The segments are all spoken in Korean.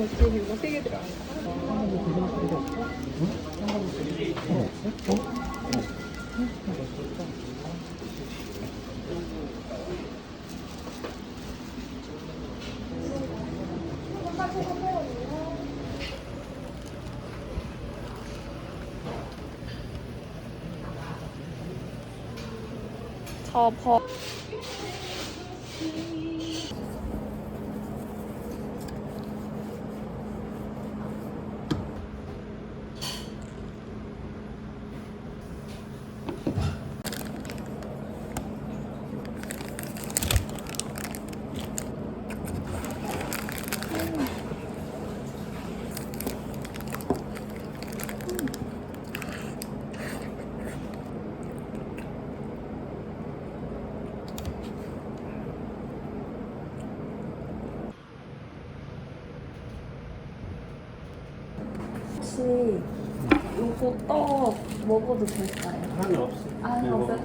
알바 모찌 이거 세개 들어. 저 버. 떡 먹어도 될까요? 하나 없어. 아, 이거 없어요.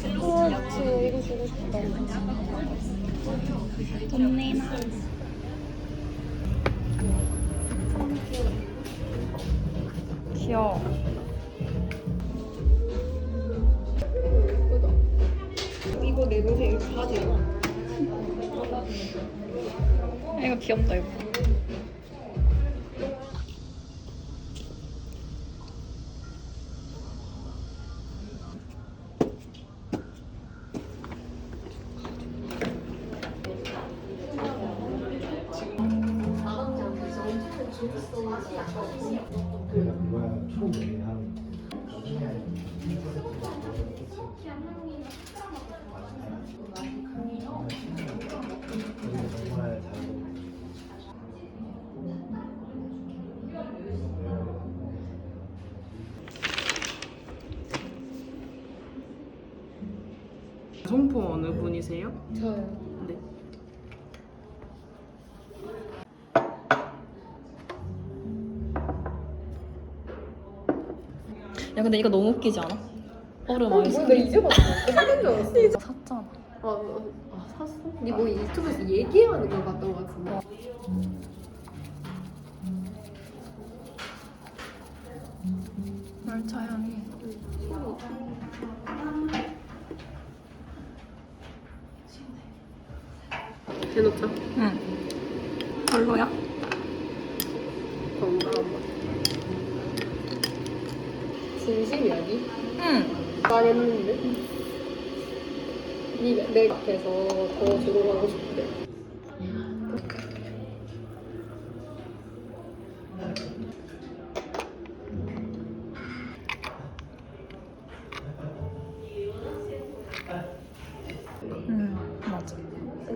진짜 이거 주고 싶다. 돈내나. 귀여워. 예쁘다. 이거 내 동생 바지야. 이거 귀엽다, 이거. 성포 어느 분이세요? 저요. 네. 야, 근데 이거 너무 웃기지 않아? 얼음 어, 아이스. 뭐야, 나 이제 봤어. 사는 줄 알았어. 샀잖아. 아, 아, 아 샀어? 니뭐 유튜브에서 얘기하는 거 봤던 거 같은데. 대놓자. 응. 별로야? 건강한 맛. 진심 이야, 니? 응. 많이 했는데? 니내 앞에서 더 조롱하고 싶대. 응, 맞아.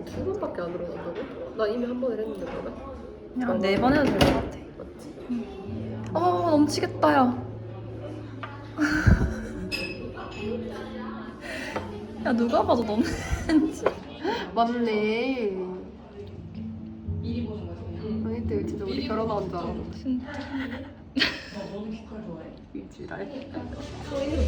두 번밖에 안 일어난다고? 나 이미 한 번을 했는데 그러면? 그냥 네 번 해도 될 것 같아. 맞지? 어, 넘치겠다, 야. 야, 누가 봐도 넘는지. 맞네. 아니, 근데 진짜 우리 결혼한 줄 알아. 진짜. 위지랄. 공공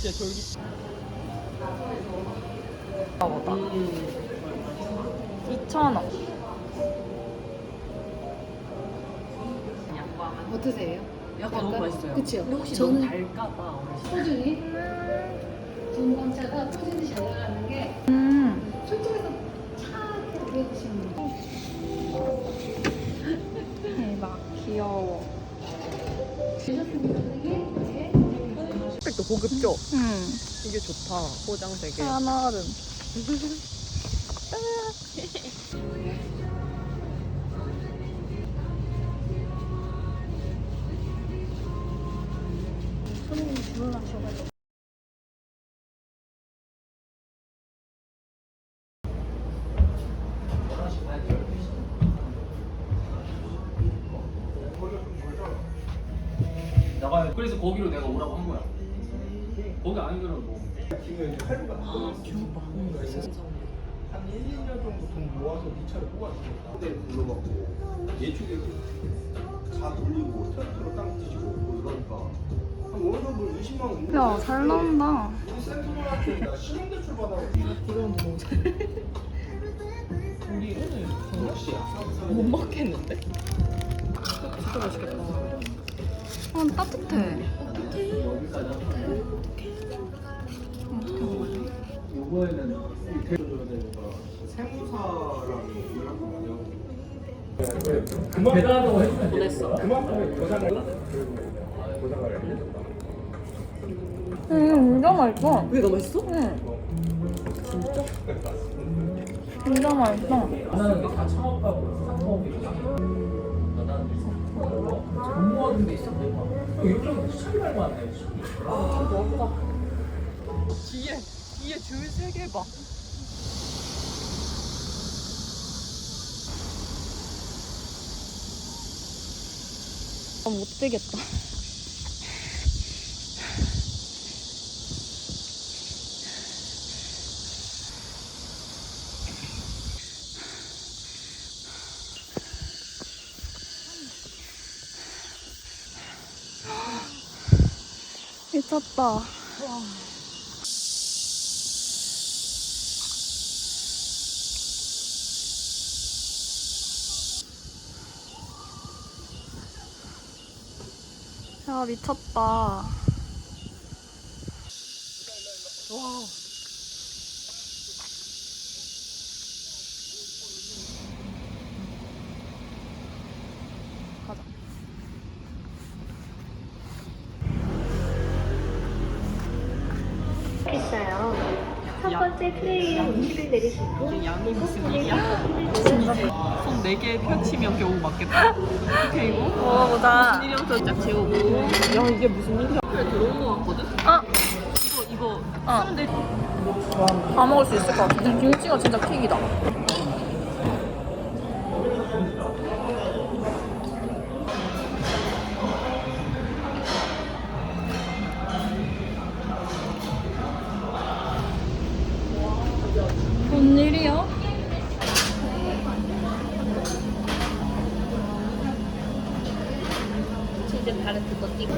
진짜 졸기. 나보다. 2,000원. 어떠세요? 약간 너무 맛있어요. 그치요? 근데 혹시 저는- 너무 달까봐. 소준이 중간차가 소준이 잘 나가는 게 음. 솔직해서 차게 드시면 돼요. 대박. 귀여워. 드셨습니다, 선생님? 네. 색도 고급죠? 음. 이게 좋다. 포장 되게. 하나는. 들어있어. 한 1, 2년 정도 돈 모아서 네 차를 뽑아주겠다. 근데 불러갖고 예측에 다 돌리고 트랙터로 땅 뒤지고 뭐 이러니까 한 어느 정도 20만 원. 야, 잘 나온다. 우리 센터한테 나 신용대출 받아. 이건 너무 잘. 우리 오늘 역시야. 못 먹겠는데? 진짜 맛있겠다. 어, 따뜻해. 요거에는 대줘야 되니까 세무사랑 연락도 많이 하고. 대단하다고. 그만큼의 보상을 보상을 해준다. 음, 진짜 맛있어. 왜 너무 맛있어? 응. 진짜? 진짜 맛있어. 나는 다 창업하고 사업이고 공모하는 데 있어 내가 이렇게 하면 수천 말 많네 뒤에 뒤에 줄 세 개 봐. 아, 못 되겠다. 미쳤다. 야, 미쳤다. 와. 가자. 있어요. 첫 번째 트레이에 음식을 내리시고 양이 무슨 일이야? 손네개 펼치면 겨우 맞겠다. 이렇게 이거? 먹어보자. 일형서 딱 재우고. 야 이게 무슨 일이야? 그래 들어온 거 같거든? 아, 이거 이거 어. 쓰는데 다 먹을 수 있을 것 같아. 김치가 진짜 킥이다. 다른 그거 띄고.